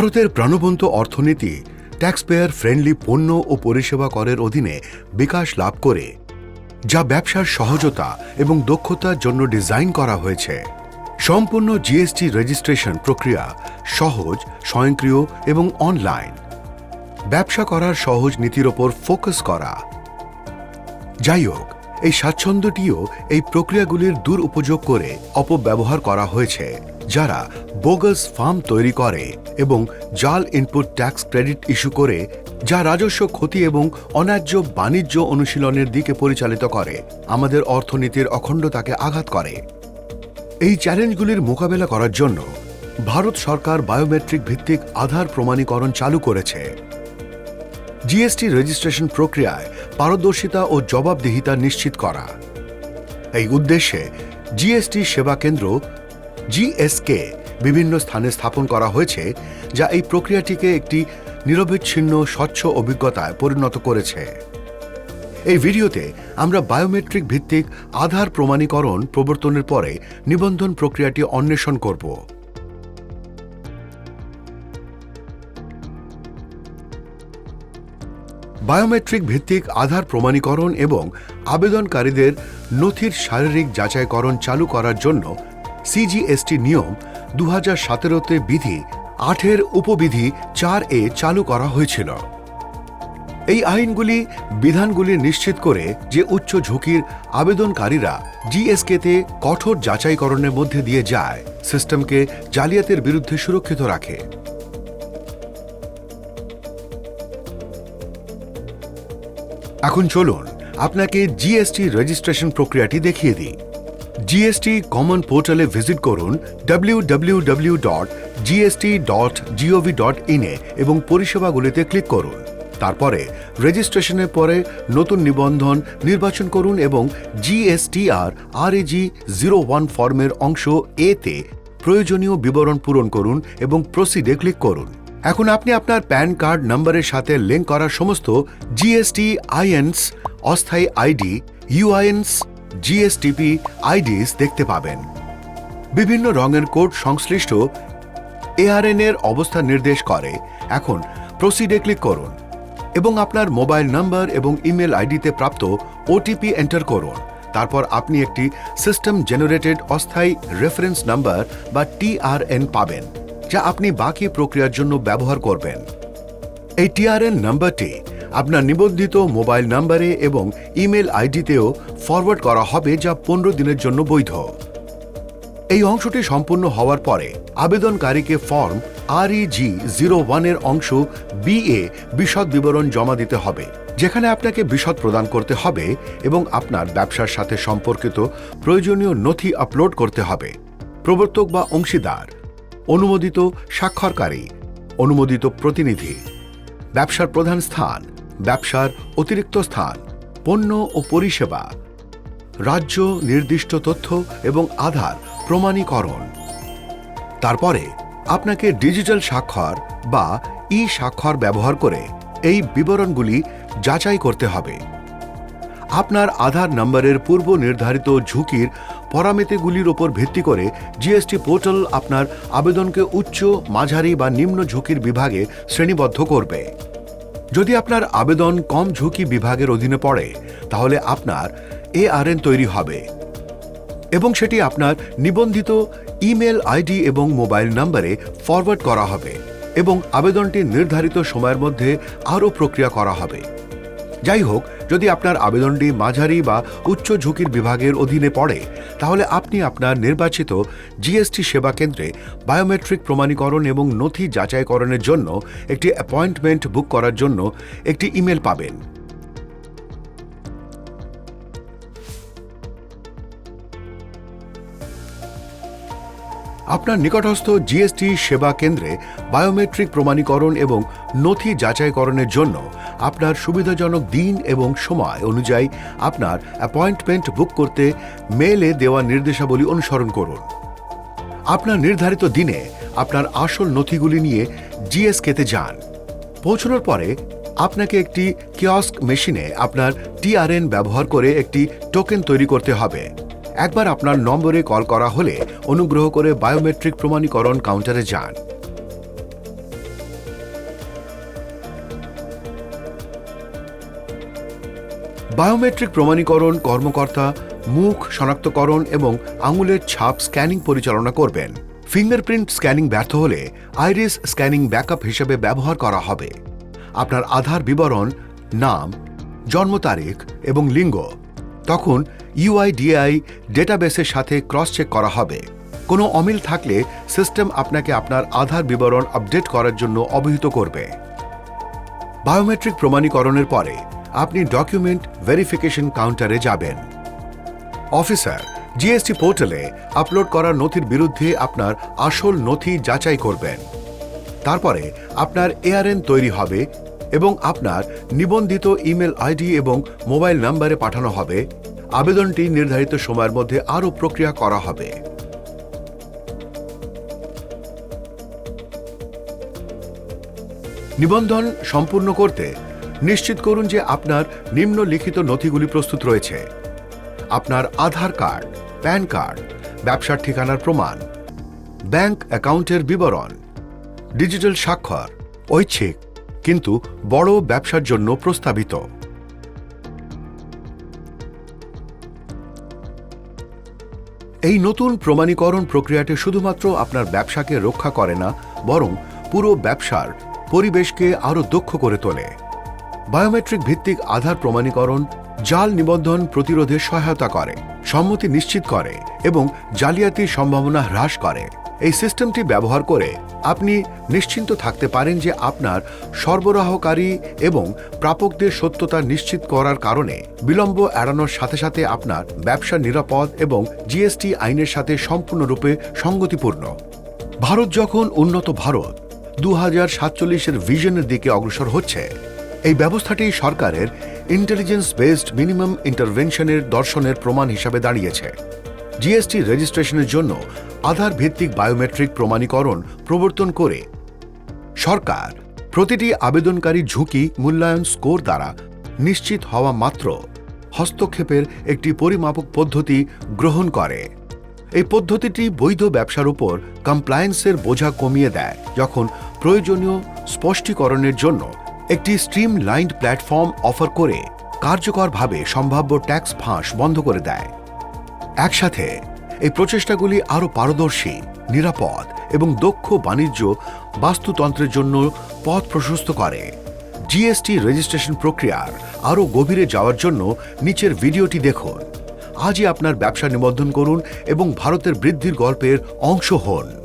ভারতের প্রাণবন্ত অর্থনীতি ট্যাক্সপেয়ার ফ্রেন্ডলি পণ্য ও পরিষেবা করের অধীনে বিকাশ লাভ করে, যা ব্যবসার সহজতা এবং দক্ষতার জন্য ডিজাইন করা হয়েছে। সম্পূর্ণ জিএসটি রেজিস্ট্রেশন প্রক্রিয়া সহজ, স্বয়ংক্রিয় এবং অনলাইন ব্যবসা করার সহজ নীতির ওপর ফোকাস করা। যাই হোক এই স্বাচ্ছন্দ্যটিও এই প্রক্রিয়াগুলির দুরুপযোগ করে অপব্যবহার করা হয়েছে, যারা বোগাস ফার্ম তৈরি করে এবং জাল ইনপুট ট্যাক্স ক্রেডিট ইস্যু করে, যা রাজস্ব, ক্ষতি এবং অন্যায্য বাণিজ্য অনুশীলনের দিকে পরিচালিত করে, আমাদের অর্থনীতির অখণ্ডতাকে আঘাত করে। এই চ্যালেঞ্জগুলির মোকাবেলা করার জন্য ভারত সরকার বায়োমেট্রিক ভিত্তিক আধার প্রমাণীকরণ চালু করেছে। জিএসটি রেজিস্ট্রেশন প্রক্রিয়ায় পারদর্শিতা ও জবাবদিহিতা নিশ্চিত করা। এই উদ্দেশ্যে জিএসটি সেবা কেন্দ্র জিএসকে বিভিন্ন স্থানে স্থাপন করা হয়েছে, যা এই প্রক্রিয়াটিকে একটি নিরবিচ্ছিন্ন, স্বচ্ছ অভিজ্ঞতায় পরিণত করেছে। এই ভিডিওতে আমরা বায়োমেট্রিক ভিত্তিক আধার প্রমাণীকরণ প্রবর্তনের পরে নিবন্ধন প্রক্রিয়াটি অন্বেষণ করব। বায়োমেট্রিক ভিত্তিক আধার প্রমাণীকরণ এবং আবেদনকারীদের নথির শারীরিক যাচাইকরণ চালু করার জন্য সিজিএসটি নিয়ম দু হাজার সতেরোতে বিধি আটের উপবিধি চার এ চালু করা হয়েছিল। এই আইনগুলি বিধানগুলি নিশ্চিত করে যে উচ্চ ঝুঁকির আবেদনকারীরা জিএসকেতে কঠোর যাচাইকরণের মধ্যে দিয়ে যায়, সিস্টেমকে জালিয়াতের বিরুদ্ধে সুরক্ষিত রাখে। এখন চলুন আপনাকে জিএসটি রেজিস্ট্রেশন প্রক্রিয়াটি দেখিয়ে দিই। জিএসটি কমন পোর্টালে ভিজিট করুন www.gst.gov.in dot dot gov dot এবং পরিষেবাগুলিতে ক্লিক করুন। তারপরে রেজিস্ট্রেশনের পরে নতুন নিবন্ধন নির্বাচন করুন এবং জিএসটিআর আরএজি জিরো ওয়ান ফর্মের অংশ এতে প্রয়োজনীয় বিবরণ পূরণ করুন এবং প্রসিডে ক্লিক করুন। এখন আপনি আপনার প্যান কার্ড নম্বরের সাথে লিঙ্ক করা সমস্ত জিএসটি আইএনস অস্থায়ী আইডি ইউআইএনস জিএসটিপি আইডিস দেখতে পাবেন। বিভিন্ন রঙের কোড সংশ্লিষ্ট এআরএন এর অবস্থান নির্দেশ করে। এখন প্রসিডে ক্লিক করুন এবং আপনার মোবাইল নম্বর এবং ইমেল আইডিতে প্রাপ্ত ওটিপি এন্টার করুন। তারপর আপনি একটি সিস্টেম জেনারেটেড অস্থায়ী রেফারেন্স নাম্বার বা টিআরএন পাবেন। যা আপনি বাকি প্রক্রিয়ার জন্য ব্যবহার করবেন। এই টিআরএন নাম্বারটি আপনার নিবন্ধিত মোবাইল নম্বরে এবং ইমেল আইডিতেও ফরওয়ার্ড করা হবে যা পনেরো দিনের জন্য বৈধ। এই অংশটি সম্পূর্ণ হওয়ার পরে আবেদনকারীকে ফর্ম আরইজি জিরো ওয়ানের অংশ বি এ বিশদ বিবরণ জমা দিতে হবে, যেখানে আপনাকে বিশদ প্রদান করতে হবে এবং আপনার ব্যবসার সাথে সম্পর্কিত প্রয়োজনীয় নথি আপলোড করতে হবে। প্রবর্তক বা অংশীদার অনুমোদিত স্বাক্ষরকারী, অনুমোদিত প্রতিনিধি, ব্যবসার প্রধান স্থান, ব্যবসার অতিরিক্ত স্থান, পণ্য ও পরিষেবা, রাজ্য নির্দিষ্ট তথ্য এবং আধার প্রমাণীকরণ। তারপরে আপনাকে ডিজিটাল স্বাক্ষর বা ই স্বাক্ষর ব্যবহার করে এই বিবরণগুলি যাচাই করতে হবে। আপনার আধার নম্বরের পূর্ব নির্ধারিত ঝুঁকির পরামিতিগুলির উপর ভিত্তি করে জিএসটি পোর্টাল আপনার আবেদনকে উচ্চ, মাঝারি বা নিম্ন ঝুঁকির বিভাগে শ্রেণীবদ্ধ করবে। যদি আপনার আবেদন কম ঝুঁকি বিভাগের অধীনে পড়ে, তাহলে আপনার এআরএন তৈরি হবে এবং সেটি আপনার নিবন্ধিত ইমেল আইডি এবং মোবাইল নম্বরে ফরওয়ার্ড করা হবে এবং আবেদনটি নির্ধারিত সময়ের মধ্যে আরও প্রক্রিয়া করা হবে। যাই হোক যদি আপনার আবেদনটি মাঝারি বা উচ্চ ঝুঁকির বিভাগের অধীনে পড়ে, তাহলে আপনি আপনার নির্বাচিত জিএসটি সেবা কেন্দ্রে বায়োমেট্রিক প্রমাণীকরণ এবং নথি যাচাইকরণের জন্য একটি অ্যাপয়েন্টমেন্ট বুক করার জন্য একটি ইমেল পাবেন। আপনার নিকটস্থ জিএসটি সেবা কেন্দ্রে বায়োমেট্রিক প্রমাণীকরণ এবং নথি যাচাইকরণের জন্য আপনার সুবিধাজনক দিন এবং সময় অনুযায়ী আপনার অ্যাপয়েন্টমেন্ট বুক করতে মেলে দেওয়া নির্দেশাবলী অনুসরণ করুন। আপনার নির্ধারিত দিনে আপনার আসল নথিগুলি নিয়ে জিএসকেতে যান। পৌঁছানোর পরে আপনাকে একটি কিয়স্ক মেশিনে আপনার টিআরএন ব্যবহার করে একটি টোকেন তৈরি করতে হবে। একবার আপনার নম্বরে কল করা হলে অনুগ্রহ করে বায়োমেট্রিক প্রমাণীকরণ কাউন্টারে যান। বায়োমেট্রিক প্রমাণীকরণ কর্মকর্তা মুখ শনাক্তকরণ এবং আঙুলের ছাপ স্ক্যানিং পরিচালনা করবেন। ফিঙ্গারপ্রিন্ট স্ক্যানিং ব্যর্থ হলে আইরিস স্ক্যানিং ব্যাকআপ হিসেবে ব্যবহার করা হবে। আপনার আধার বিবরণ, নাম, জন্ম তারিখ এবং লিঙ্গ। তখন ইউআইডিআই ডেটাবেসের সাথে ক্রস চেক করা হবে। কোনো অমিল থাকলে সিস্টেম আপনাকে আপনার আধার বিবরণ আপডেট করার জন্য অবহিত করবে। বায়োমেট্রিক প্রমাণীকরণের পরে আপনি ডকুমেন্ট ভেরিফিকেশন কাউন্টারে যাবেন। অফিসার জিএসটি পোর্টালে আপলোড করা নথির বিরুদ্ধে আপনার আসল নথি যাচাই করবেন। তারপরে আপনার এআরএন তৈরি হবে এবং আপনার নিবন্ধিত ইমেল আইডি এবং মোবাইল নম্বরে পাঠানো হবে। আবেদনটি নির্ধারিত সময়ের মধ্যে আরও প্রক্রিয়া করা হবে। নিবন্ধন সম্পূর্ণ করতে নিশ্চিত করুন যে আপনার নিম্নলিখিত নথিগুলি প্রস্তুত রয়েছে। আপনার আধার কার্ড, প্যান কার্ড, ব্যবসার ঠিকানার প্রমাণ, ব্যাংক অ্যাকাউন্টের বিবরণ, ডিজিটাল স্বাক্ষর, ঐচ্ছিক, কিন্তু বড় ব্যবসার জন্য প্রস্তাবিত। এই নতুন প্রমাণীকরণ প্রক্রিয়াটি শুধুমাত্র আপনার ব্যবসাকে রক্ষা করে না, বরং পুরো ব্যবসার পরিবেশকে আরও দক্ষ করে তোলে। বায়োমেট্রিক ভিত্তিক আধার প্রমাণীকরণ জাল নিবন্ধন প্রতিরোধে সহায়তা করে, সম্মতি নিশ্চিত করে এবং জালিয়াতির সম্ভাবনা হ্রাস করে। এই সিস্টেমটি ব্যবহার করে আপনি নিশ্চিন্ত থাকতে পারেন যে আপনার সরবরাহকারী এবং প্রাপকদের সত্যতা নিশ্চিত করার কারণে বিলম্ব এড়ানোর সাথে সাথে আপনার ব্যবসা নিরাপদ এবং জিএসটি আইনের সাথে সম্পূর্ণরূপে সঙ্গতিপূর্ণ। ভারত যখন উন্নত ভারত দু হাজার সাতচল্লিশের ভিশনের দিকে অগ্রসর হচ্ছে। এই ব্যবস্থাটি সরকারের ইন্টেলিজেন্স বেসড মিনিমাম ইন্টারভেনশনের দর্শনের প্রমাণ হিসাবে দাঁড়িয়েছে। জিএসটি রেজিস্ট্রেশনের জন্য আধার ভিত্তিক বায়োমেট্রিক প্রমাণীকরণ প্রবর্তন করে। সরকার প্রতিটি আবেদনকারী ঝুঁকি মূল্যায়ন স্কোর দ্বারা নিশ্চিত হওয়া মাত্র হস্তক্ষেপের একটি পরিমাপক পদ্ধতি গ্রহণ করে। এই পদ্ধতিটি বৈধ ব্যবসার উপর কমপ্লায়েন্সের বোঝা কমিয়ে দেয়, যখন প্রয়োজনীয় স্পষ্টীকরণের জন্য একটি স্ট্রিম লাইন্ড প্ল্যাটফর্ম অফার করে কার্যকরভাবে সম্ভাব্য ট্যাক্স ফাঁস বন্ধ করে দেয়। একসাথে, এই প্রচেষ্টাগুলি আরও পারদর্শী, নিরাপদ এবং দক্ষ বাণিজ্য বাস্তুতন্ত্রের জন্য পথ প্রশস্ত করে। জিএসটি রেজিস্ট্রেশন প্রক্রিয়ার আরও গভীরে যাওয়ার জন্য নিচের ভিডিওটি দেখুন। আজই আপনার ব্যবসা নিবন্ধন করুন এবং ভারতের বৃদ্ধির গল্পের অংশ হন।